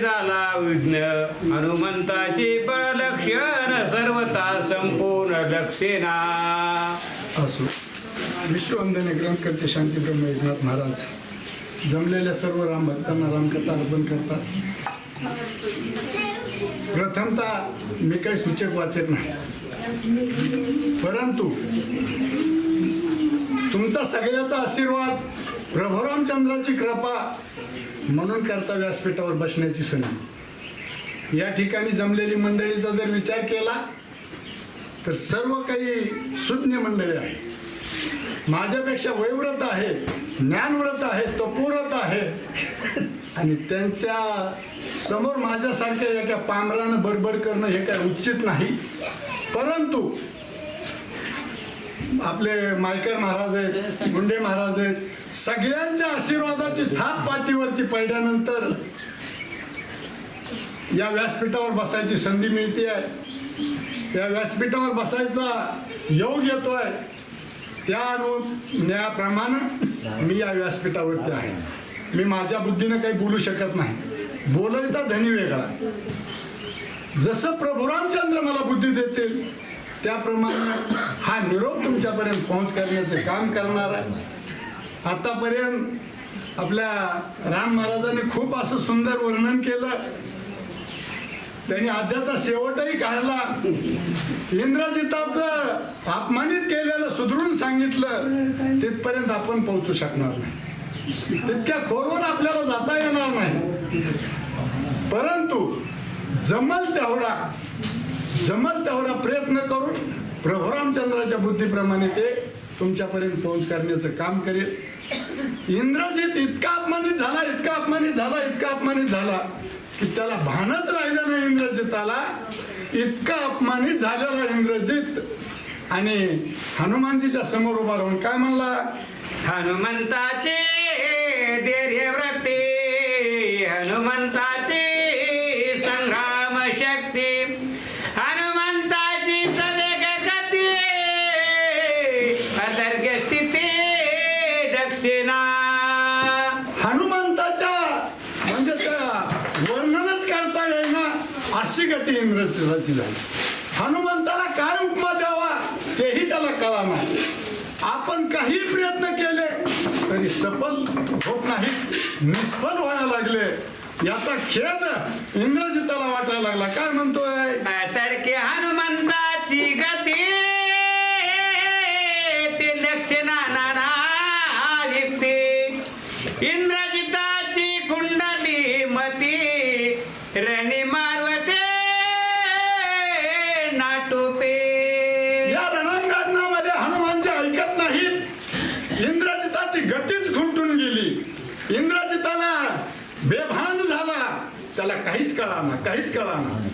झाला विघ्न. हनुमंताची बळलक्षण सर्वता संपूर्ण लक्षेना असो. विश्ववंदने ग्रंथकर्ते शांतीब्रह्म एकनाथ महाराज जमलेल्या सर्व राम भक्तांना रामकथा अर्पण करतात. प्रथमतः मी काही सूचक वाचत नाही. परंतु तुमचा सगळ्याचा आशीर्वाद प्रभुरामचंद्राची कृपा म्हणून करता व्यासपीठावर बसण्याची संधी. या ठिकाणी जमलेली मंडळीचा जर विचार केला तर सर्व काही सुज्ञ मंडळी आहे माझ्यापेक्षा वयव्रत आहे ज्ञानव्रत आहे तपोव्रत आहे. आणि त्यांच्यासमोर माझ्यासारख्या एका पामरानं बडबड करणं हे काय उचित नाही. परंतु आपले मायकर महाराज आहेत गुंडे महाराज आहेत सगळ्यांच्या आशीर्वादाची थाप पाठीवरती पडल्यानंतर या व्यासपीठावर बसायची संधी मिळते आहे या व्यासपीठावर बसायचा योग येतोय. त्या अनुज्ञाप्रमाणे मी या व्यासपीठावरती आहे. मी माझ्या बुद्धीनं काही बोलू शकत नाही. बोलायचा धनी वेगळा. जसं प्रभू रामचंद्र मला बुद्धी देतील त्याप्रमाणे हा निरोप तुमच्यापर्यंत पोहोच करण्याचे काम करणार आहे. आतापर्यंत आपल्या राम महाराजांनी खूप असं सुंदर वर्णन केलं. त्यांनी अध्याचा शेवटही काढला. इंद्रजिताचं अपमानित केलेलं सुधरून सांगितलं तिथपर्यंत आपण पोहोचू शकणार नाही. तितक्या खोरवर आपल्याला जाता येणार नाही. परंतु जमल तेवढा जमल तेवढा प्रयत्न करून प्रभू रामचंद्राच्या बुद्धीप्रमाणे ते तुमच्यापर्यंत पोहोच करण्याचं काम करेल. इंद्रजित इतका अपमानित झाला इतका अपमानित झाला इतका अपमानित झाला की त्याला भानच राहिलं नाही इंद्रजिताला. इतका अपमानित झालेला इंद्रजित. आणि हनुमानजीच्या समोर उभा राहून काय म्हणला? हनुमंताचे धैर्य व्रते इंद्रजिताची झाली. हनुमंताला काय उपमा द्यावा तेही त्याला कळा नाही. आपण काही प्रयत्न केले तरी सफल होत नाही निष्फल व्हायला लागले. याचा खेद त्याला वाटायला लागला. काय म्हणतोय? अतर्के हनुमंताची खुंटून इंद्रजिताला बेभान झाला. त्याला काहीच कळाना काहीच कळाना.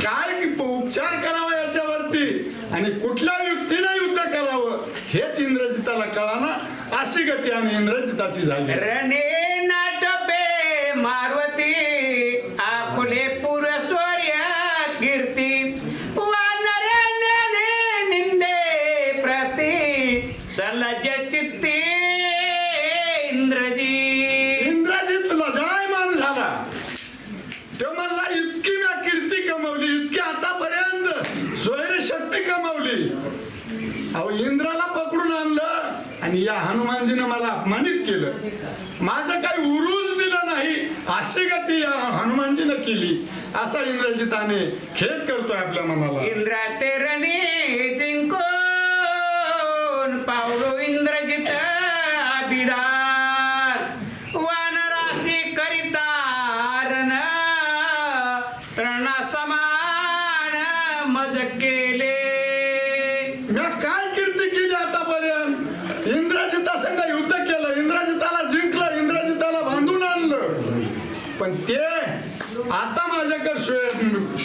काय उपचार करावा याच्यावरती आणि कुठल्या युक्तीने युद्ध करावं हेच इंद्रजिताला कळाना अशी गती आणि इंद्रजिताची झाली. रणे नाटपे मारवती आपले पुरस्वर्य कीर्ती. वानऱ्याने निंदे प्रती सलज चित्ती. इंद्रजी इंद्रजित लजायमान झाला तो म्हणला इतकी मी कीर्ती कमवली इतकी आतापर्यंत शक्ती कमवली. अहो इंद्राला पकडून आणलं आणि या हनुमानजीनं मला अपमानित केलं. माझं काही उरूज दिलं नाही अशी गती या हनुमानजीनं केली. असा इंद्रजिताने खेद करतोय आपल्या मनाला. इंद्रा ते रणी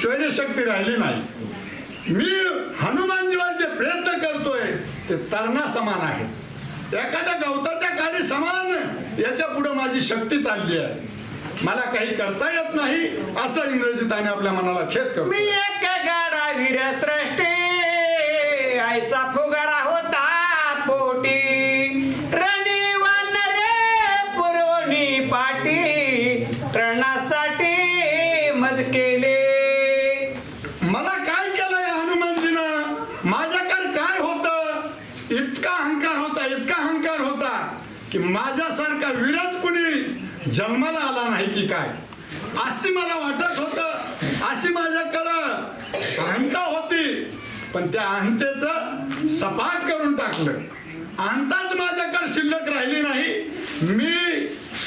शौर्यशक्ती राहिली नाही. मी हनुमानजीवांचे प्रयत्न करतोय ते तरणा समान आहे. एखाद्या गवताच्या काडी समान याच्यापुढे माझी शक्ती चालली आहे. मला काही करता येत नाही असं इंग्रजीताने आपल्या मनाला खेद करतो मी एक गाडा वीर सृष्टी ऐसा फुगारा होता पोटी. रणी रे पुरवणी पाटी तृणासाठी मजके केले मला काय केलं या हनुमानजीनं माझ्याकडे काय होतं इतका अहंकार होता इतका अहंकार होता की माझ्यासारखा विरच कुणी जन्माला आला नाही की काय अशी मला वाटत होत. अशी माझ्याकडं अंता होती. पण त्या अंतेच सपाट करून टाकलं. अंताच माझ्याकडे शिल्लक राहिली नाही. मी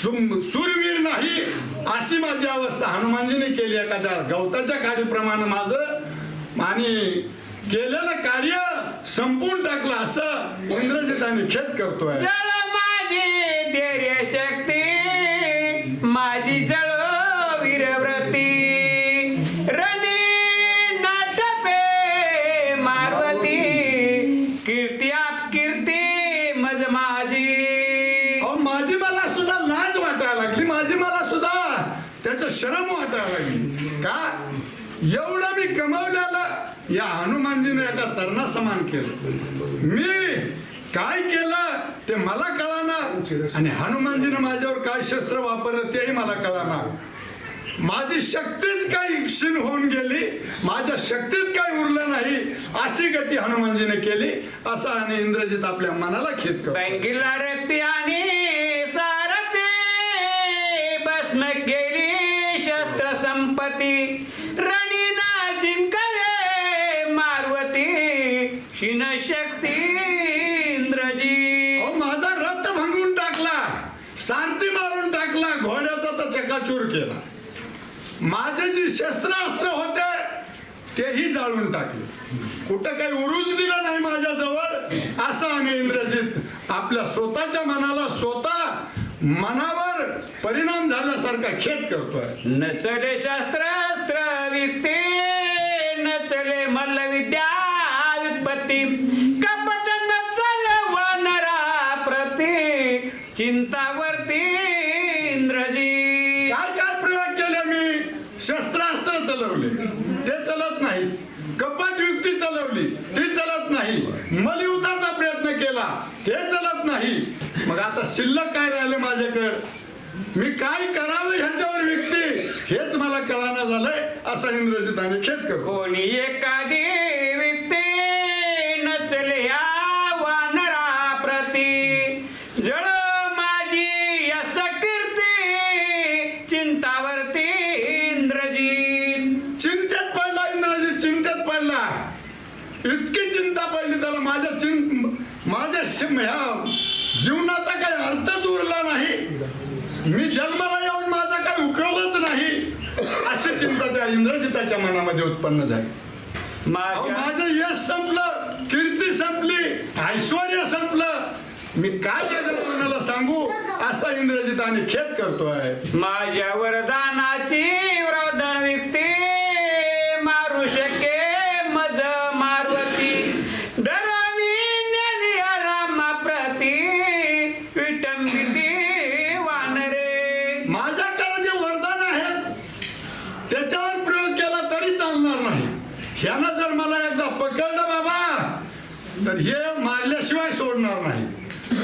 सुम- सूरवीर नाही अशी माझी अवस्था हनुमानजीने केली. एखाद्या गवताच्या काडीप्रमाणे माझं आणि केलेलं कार्य संपून टाकलं. असं इंद्रजिताने खेद करतोय. शरम वाटायला लागली का? एवढं मी कमावलेलं या हनुमानजीने एका तरणा समान केलं. मी काय केलं ते मला कळणार आणि हनुमानजीने माझ्यावर काय शस्त्र वापरलं तेही मला कळणार माझी शक्तीच काही क्षीण होऊन गेली. माझ्या शक्तीत काही उरलं नाही. अशी गती हनुमानजीने केली. असं आणि इंद्रजित आपल्या मनाला खेद करतो. शस्त्रास्त्र होते तेही जाळून टाकले. कुठं काही उरूच दिलं नाही माझ्याजवळ असं आम्ही इंद्रजित आपल्या स्वतःच्या मनाला स्वतः मनावर परिणाम झाल्यासारखा खेद करतोय. नचले शस्त्रास्त्र विकते नचले मल्लविद्या व्युत्पत्ती कपट नचल वनरा प्रती चिंता इंद्रजी काय काय प्रयोग केले मी शस्त्रास्त्र चलवले ते चलत नाही कपट युक्ती ती चलत नाही. मलयुद्धाचा प्रयत्न केला. ते चलत नाही. मग आता शिल्लक काय राहिले माझ्याकडे? मी काय करावं ह्याच्यावर व्यक्ती? हेच मला कळाना झालंय असा इंद्रजिताने खेद करतो. कोणी एखादी ह्या जीवनाचा काही अर्थच उरला नाही. मी जन्माला येऊन माझा काही उपयोगच नाही. अशी चिंता त्या इंद्रजिताच्या मनामध्ये उत्पन्न झाली. माझं यश संपलं कीर्ती संपली ऐश्वर संपलं. मी काय माझ्या मनाला सांगू? असा इंद्रजिताने खेद करतोय. माझ्या वरदानाची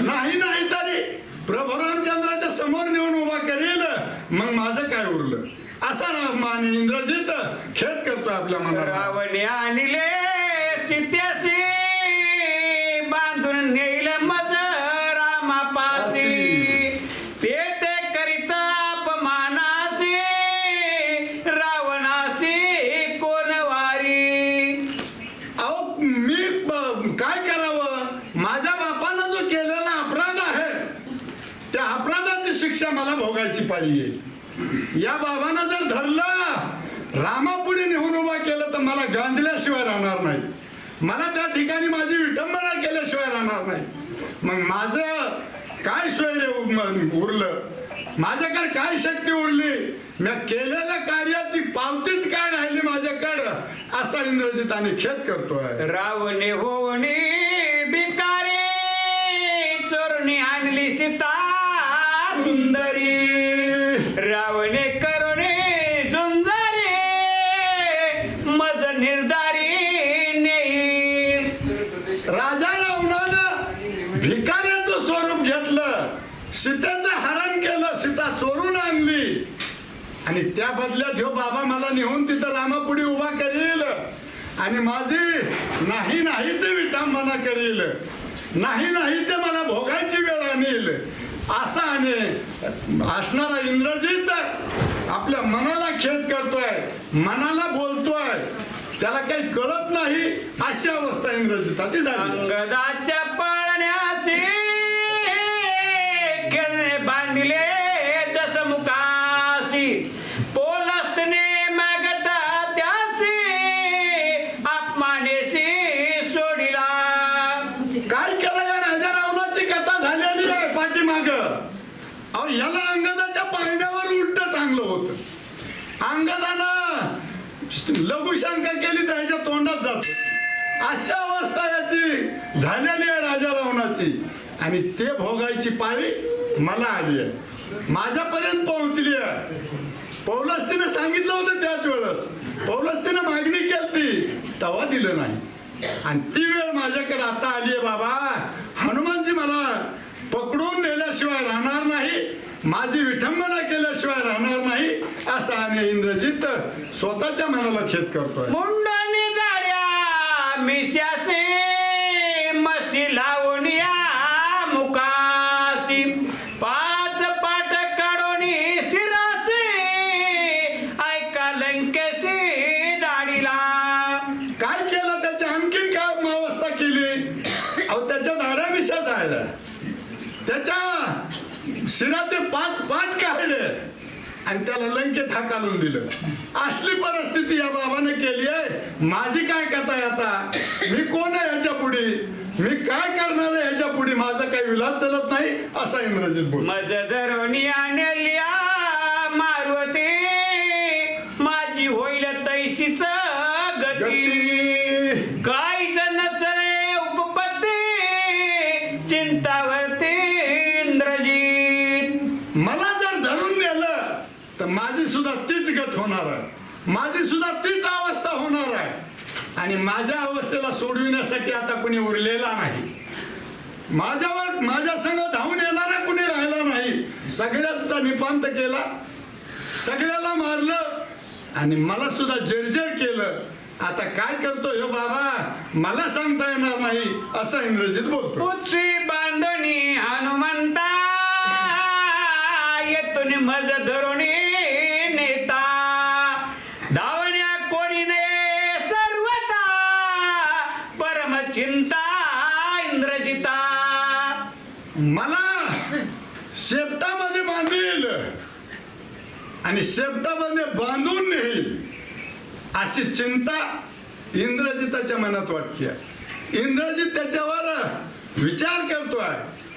नाही नाही तरी प्रभू रामचंद्राच्या समोर नेऊन उभा करेल मग माझं काय उरलं? असा रा- माने इंद्रजित खेद करतोय आपल्या मनाला. रावणे आणले बांधून नेल मज रामापासी पेते करीत अपमानासी रावणासी कोण वारी? अहो मी काय करावं माझ्या बापानं जो केलेला अपराध आहे त्या अपराधाची शिक्षा मला भोगायची पाळी आहे. या बाबानं जर धरलं रामापुढे नेहून उभा केलं तर मला गांजल्याशिवाय राहणार नाही. मला त्या ठिकाणी माझी विटंबना केल्याशिवाय राहणार नाही. मग माझं काय सोय उरलं? माझ्याकडे काय शक्ती उरली? मी केलेल्या कार्याची पावतीच काय राहिली माझ्याकडं? असा इंद्रजिताने खेद करतोय. रावणे होणे त्या बाबा मला नेऊन तिथं रामापुढी उभा करील. आणि माझी नाही नाही ते विटांबना करील. नाही नाही ते मला भोगायची वेळ आणील. असा आणि असणारा इंद्रजित आपल्या मनाला खेद करतोय मनाला बोलतोय. त्याला काही कळत नाही अशी अवस्था इंद्रजिताची झाली. आणि ते भोगायची पाळी मला आली आहे. माझ्यापर्यंत पोहोचली आहे. पौलस्तीनं सांगितलं होतं त्याच वेळेस. पौलस्तीनं मागणी केली. तेव्हा दिलं नाही. आणि ती वेळ माझ्याकडे आता आली आहे बाबा. हनुमानजी मला पकडून नेल्याशिवाय राहणार नाही. माझी विठंबना केल्याशिवाय राहणार नाही. असं आम्ही इंद्रजित स्वतःच्या मनाला खेद करतोय. मुंडणी दाड्या मिशासे मसी लाव हाकालून दिलं. असली परिस्थिती या बाबाने केली आहे. माझी काय कथा आहे आता? मी कोण आहे याच्यापुढे? मी काय करणार आहे ह्याच्या पुढे? माझा काही विलास चालत नाही असा इंग्रजीत बोल मज पुन्हा तीच अवस्था होणार आहे. आणि माझ्या अवस्थेला सोडविण्यासाठी आता कुणी उरलेला नाही. माझ्यावर माझ्या संघ धावून येणारा कुणी राहिला नाही. सगळ्यांचा निपांत केला. सगळ्याला मारलं. आणि मला सुद्धा जर्जर केलं. आता काय करतो हे हो बाबा? मला सांगता येणार नाही असं इंग्रजीत बोलतो बांधणी हनुमंता येतो मज धरुणी आणि शब्दामध्ये बांधून नेईल अशी चिंता इंद्रजिताच्या मनात वाटते. इंद्रजित त्याच्यावर विचार करतोय.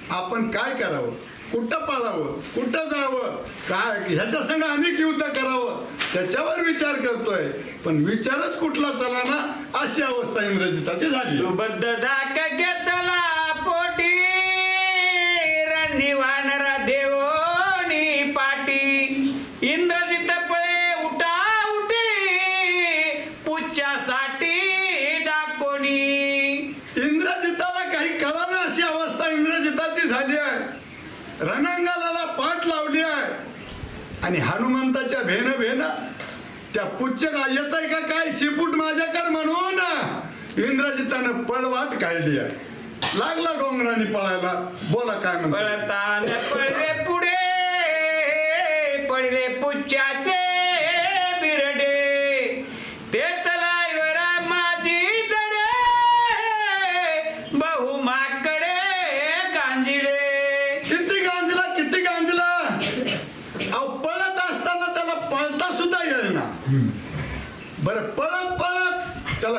आपण काय करावं? कुठं पाळावं? कुठं जावं? काय? ह्याच्या संग अनेक युद्ध करावं? त्याच्यावर विचार करतोय. पण विचारच कुठला चला ना अशी अवस्था इंद्रजिताची झाली. रणांगणाला पाठ लावली आहे. आणि हनुमंताच्या भेन भेन त्या पुच्छ का येत आहे का काय? शिपूट माझ्याकडे म्हणून. इंद्रजितानं पळवाट काढली आहे. लागला डोंगराने पळायला. बोला काय म्हणतो? पळतान पळले पुढे पडले पुच्छाचे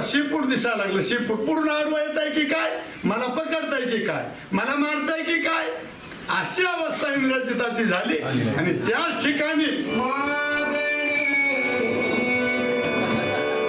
शिपूट दिसायला लागलं. शिपूट पुढून आडवं येत आहे की काय? मला पकडताय की काय? मला मारताय की काय? अशी अवस्था इंद्रजिताची झाली. आणि त्याच ठिकाणी